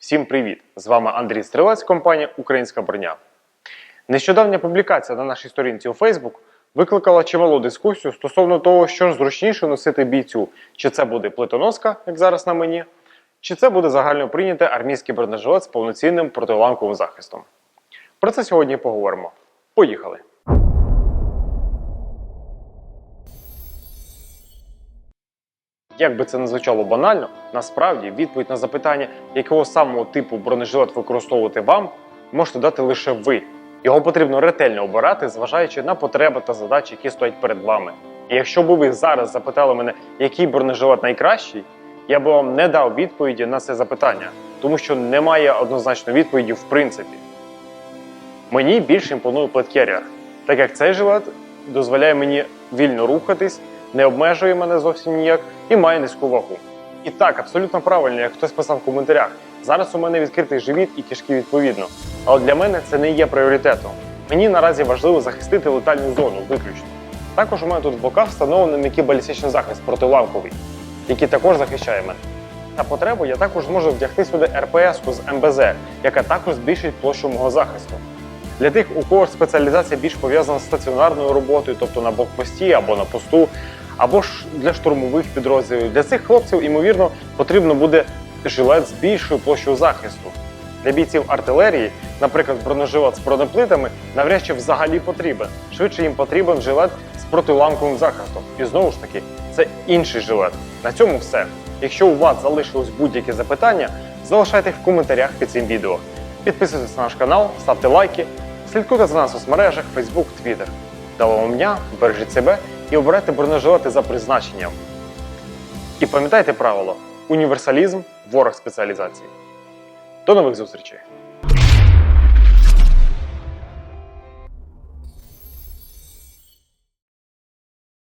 Всім привіт! З вами Андрій Стрілець, компанія Українська броня. Нещодавня публікація на нашій сторінці у Facebook викликала чималу дискусію стосовно того, що зручніше носити бійцю, чи це буде плитоноска, як зараз на мені, чи це буде загально прийняте армійський бронежилет з повноцінним протиламковим захистом. Про це сьогодні поговоримо. Поїхали! Як би це не звучало банально, насправді відповідь на запитання, якого самого типу бронежилет використовувати вам, можете дати лише ви. Його потрібно ретельно обирати, зважаючи на потреби та задачі, які стоять перед вами. І якщо б ви зараз запитали мене, який бронежилет найкращий, я би вам не дав відповіді на це запитання, тому що немає однозначної відповіді в принципі. Мені більше імпонує плеткеріар, так як цей жилет дозволяє мені вільно рухатись, не обмежує мене зовсім ніяк і має низьку вагу. І так, абсолютно правильно, як хтось писав в коментарях. Зараз у мене відкритий живіт і кишки відповідно. Але для мене це не є пріоритетом. Мені наразі важливо захистити летальну зону виключно. Також у мене тут в боках встановлений м'який балістичний захист протиламковий, який також захищає мене. На потребу я також зможу вдягти сюди РПС-ку з МБЗ, яка також збільшить площу мого захисту. Для тих, у кого спеціалізація більш пов'язана з стаціонарною роботою, тобто на блокпості або на посту, або ж для штурмових підрозділів, для цих хлопців, ймовірно, потрібно буде жилет з більшою площею захисту. Для бійців артилерії, наприклад, бронежилет з бронеплитами, навряд чи взагалі потрібен. Швидше їм потрібен жилет з протиламковим захистом. І знову ж таки, це інший жилет. На цьому все. Якщо у вас залишилось будь-які запитання, залишайте їх в коментарях під цим відео. Підписуйтесь на наш канал, ставте лайки, слідкуйте за нас у соцмережах Facebook, Twitter. Дало вам дня, бережіть себе і обирайте бронежилети за призначенням. І пам'ятайте правило: універсалізм ворог спеціалізації. До нових зустрічей!